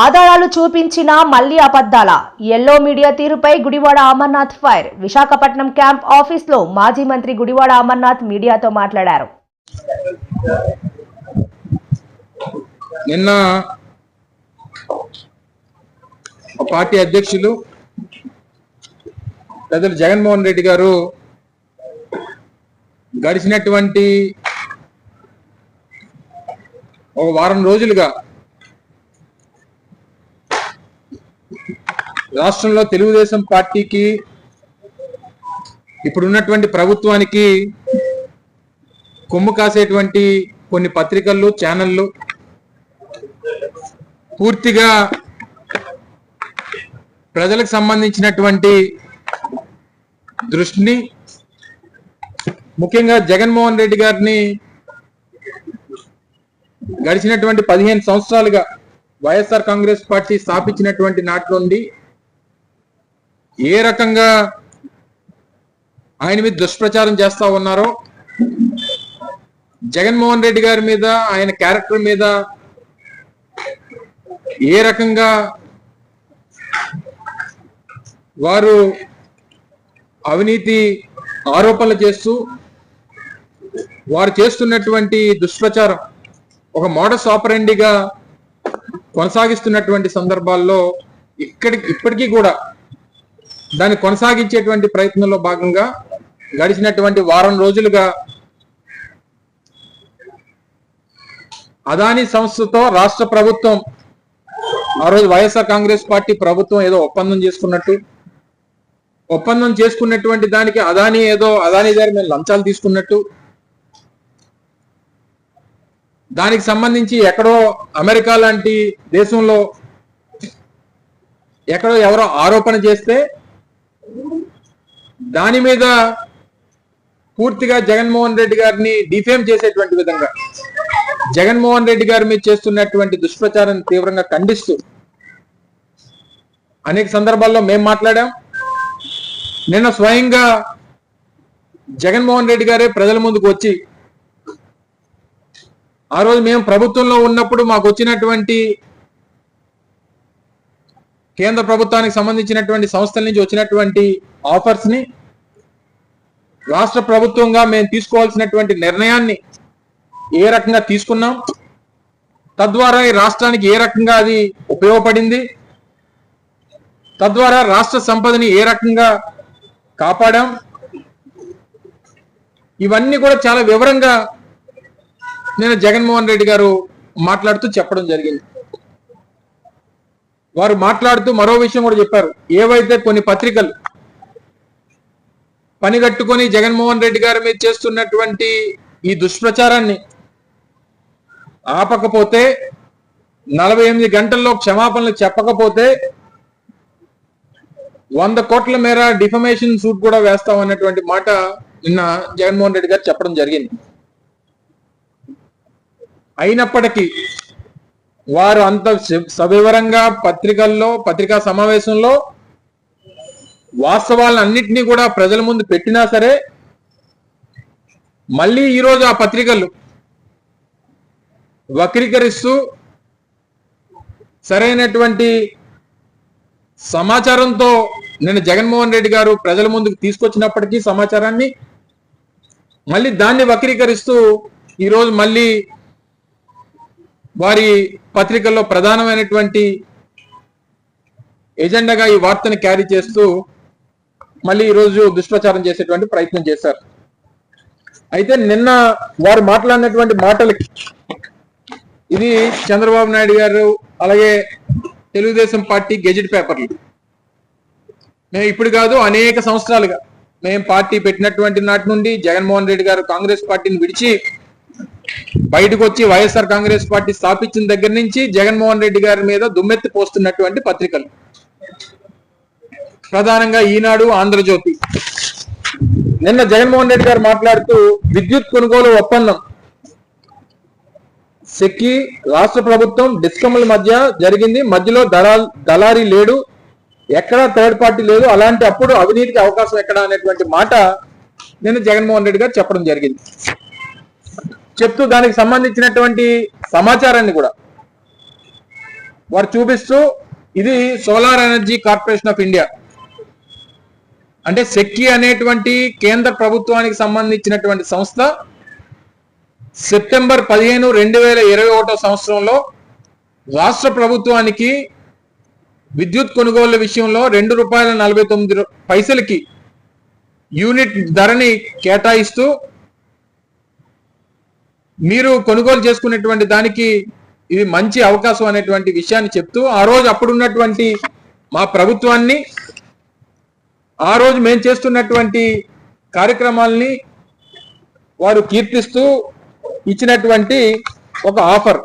ఆధారాలు చూపించినా మళ్ళీ అబద్ధాల. ఎల్లో మీడియా తీరుపై గుడివాడ అమర్నాథ్ ఫైర్. విశాఖపట్నం క్యాంప్ ఆఫీస్లో మాజీ మంత్రి గుడివాడ అమర్నాథ్ మీడియాతో మాట్లాడారు. నిన్న పార్టీ అధ్యక్షులు ప్రజలు జగన్మోహన్ రెడ్డి గారు గడిచినటువంటి ఒక వారం రోజులుగా రాష్ట్రంలో తెలుగుదేశం పార్టీకి ఇప్పుడున్నటువంటి ప్రభుత్వానికి కొమ్ము కాసేటువంటి కొన్ని పత్రికలు ఛానళ్ళు పూర్తిగా ప్రజలకు సంబంధించినటువంటి దృష్టిని ముఖ్యంగా జగన్మోహన్ రెడ్డి గారిని గడిచినటువంటి పదిహేను సంవత్సరాలుగా వైఎస్ఆర్ కాంగ్రెస్ పార్టీ స్థాపించినటువంటి నాటి నుండి ఏ రకంగా ఆయన మీద దుష్ప్రచారం చేస్తా ఉన్నారో జగన్మోహన్ రెడ్డి గారి మీద ఆయన క్యారెక్టర్ మీద ఏ రకంగా వారు అవినీతి ఆరోపణలు చేస్తూ వారు చేస్తున్నటువంటి దుష్ప్రచారం ఒక మోడస్ ఆపరెండిగా కొనసాగిస్తున్నటువంటి సందర్భాల్లో ఇక్కడికి ఇప్పటికీ కూడా దాన్ని కొనసాగించేటువంటి ప్రయత్నంలో భాగంగా గడిచినటువంటి వారం రోజులుగా అదాని సంస్థతో రాష్ట్ర ప్రభుత్వం ఆ రోజు వైఎస్ఆర్ కాంగ్రెస్ పార్టీ ప్రభుత్వం ఏదో ఒప్పందం చేసుకున్నట్టు ఒప్పందం చేసుకున్నటువంటి దానికి అదాని ఏదో అదాని దగ్గర మేము లంచాలు తీసుకున్నట్టు దానికి సంబంధించి ఎక్కడో అమెరికా లాంటి దేశంలో ఎక్కడో ఎవరో ఆరోపణ చేస్తే దాని మీద పూర్తిగా జగన్మోహన్ రెడ్డి గారిని డిఫేమ్ చేసేటువంటి విధంగా జగన్మోహన్ రెడ్డి గారి మీద చేస్తున్నటువంటి దుష్ప్రచారం తీవ్రంగా ఖండిస్తూ అనేక సందర్భాల్లో మేము మాట్లాడాం. నిన్న స్వయంగా జగన్మోహన్ రెడ్డి గారే ప్రజల ముందుకు వచ్చి ఆ రోజు మేము ప్రభుత్వంలో ఉన్నప్పుడు మాకు వచ్చినటువంటి కేంద్ర ప్రభుత్వానికి సంబంధించినటువంటి సంస్థల నుంచి వచ్చినటువంటి ఆఫర్స్ని రాష్ట్ర ప్రభుత్వంగా మేము తీసుకోవాల్సినటువంటి నిర్ణయాన్ని ఏ రకంగా తీసుకున్నాం తద్వారా ఈ రాష్ట్రానికి ఏ రకంగా అది ఉపయోగపడింది తద్వారా రాష్ట్ర సంపదని ఏ రకంగా కాపాడాం. ఇవన్నీ కూడా చాలా వివరంగా నేను జగన్మోహన్ రెడ్డి గారు మాట్లాడుతూ చెప్పడం జరిగింది. వారు మాట్లాడుతూ మరో విషయం కూడా చెప్పారు. ఏవైతే కొన్ని పత్రికలు పనిగట్టుకొని జగన్మోహన్ రెడ్డి గారి మీద చేస్తున్నటువంటి ఈ దుష్ప్రచారాన్ని ఆపకపోతే నలభై ఎనిమిది గంటల్లో క్షమాపణలు చెప్పకపోతే వంద కోట్ల మేర డిఫమేషన్ సూట్ కూడా వేస్తాం అన్నటువంటి మాట నిన్న జగన్మోహన్ రెడ్డి గారు చెప్పడం జరిగింది. అయినప్పటికీ వారు అంత సవివరంగా పత్రికల్లో పత్రికా సమావేశంలో వాస్తవాలన్నింటినీ కూడా ప్రజల ముందు పెట్టినా సరే మళ్ళీ ఈరోజు ఆ పత్రికలు వక్రీకరిస్తూ సరైనటువంటి సమాచారంతో నేను జగన్మోహన్ రెడ్డి గారు ప్రజల ముందుకు తీసుకొచ్చినప్పటికీ సమాచారాన్ని మళ్ళీ దాన్ని వక్రీకరిస్తూ ఈరోజు మళ్ళీ వారి పత్రికల్లో ప్రధానమైనటువంటి ఎజెండాగా ఈ వార్తను క్యారీ చేస్తూ మళ్ళీ ఈరోజు దుష్ప్రచారం చేసేటువంటి ప్రయత్నం చేశారు. అయితే నిన్న వారు మాట్లాడినటువంటి మాటలకి ఇది చంద్రబాబు నాయుడు గారు అలాగే తెలుగుదేశం పార్టీ గెజెట్ పేపర్లు. మేము ఇప్పుడు కాదు అనేక సంవత్సరాలుగా మేము పార్టీ పెట్టినటువంటి నాటి నుండి జగన్మోహన్ రెడ్డి గారు కాంగ్రెస్ పార్టీని విడిచి బయటకు వచ్చి వైఎస్ఆర్ కాంగ్రెస్ పార్టీ స్థాపించిన దగ్గర నుంచి జగన్మోహన్ రెడ్డి గారి మీద దుమ్మెత్తి పోస్తున్నటువంటి పత్రికలు. ప్రధానంగా ఈనాడు ఆంధ్రజ్యోతి. నిన్న జగన్మోహన్ రెడ్డి గారు మాట్లాడుతూ విద్యుత్ కొనుగోలు ఒప్పందం. సెక్కి రాష్ట్ర ప్రభుత్వం డిస్కమ్ల మధ్య జరిగింది. మధ్యలో దళాల్ దళారీ లేడు. ఎక్కడా థర్డ్ పార్టీ లేదు. అలాంటి అప్పుడు అవినీతికి అవకాశం ఎక్కడ అనేటువంటి మాట నిన్న జగన్మోహన్ రెడ్డి గారు చెప్పడం జరిగింది. చెప్తూ దానికి సంబంధించినటువంటి సమాచారాన్ని కూడా వారు చూపిస్తూ ఇది solar energy corporation of India. అంటే సెక్కి అనేటువంటి కేంద్ర ప్రభుత్వానికి సంబంధించినటువంటి సంస్థ సెప్టెంబర్ పదిహేను రెండు వేల ఇరవై ఒకటో సంవత్సరంలో రాష్ట్ర ప్రభుత్వానికి విద్యుత్ కొనుగోళ్ళ విషయంలో రెండు రూపాయల నలభై తొమ్మిది పైసలకి యూనిట్ ధరని కేటాయిస్తూ మీరు కొనుగోలు చేసుకునేటువంటి దానికి ఇది మంచి అవకాశం అనేటువంటి విషయాన్ని చెప్తూ ఆ రోజు అప్పుడున్నటువంటి మా ప్రభుత్వాన్ని ఆ రోజు మేము చేస్తున్నటువంటి కార్యక్రమాల్ని వారు కీర్తిస్తూ ఇచ్చినటువంటి ఒక ఆఫర్.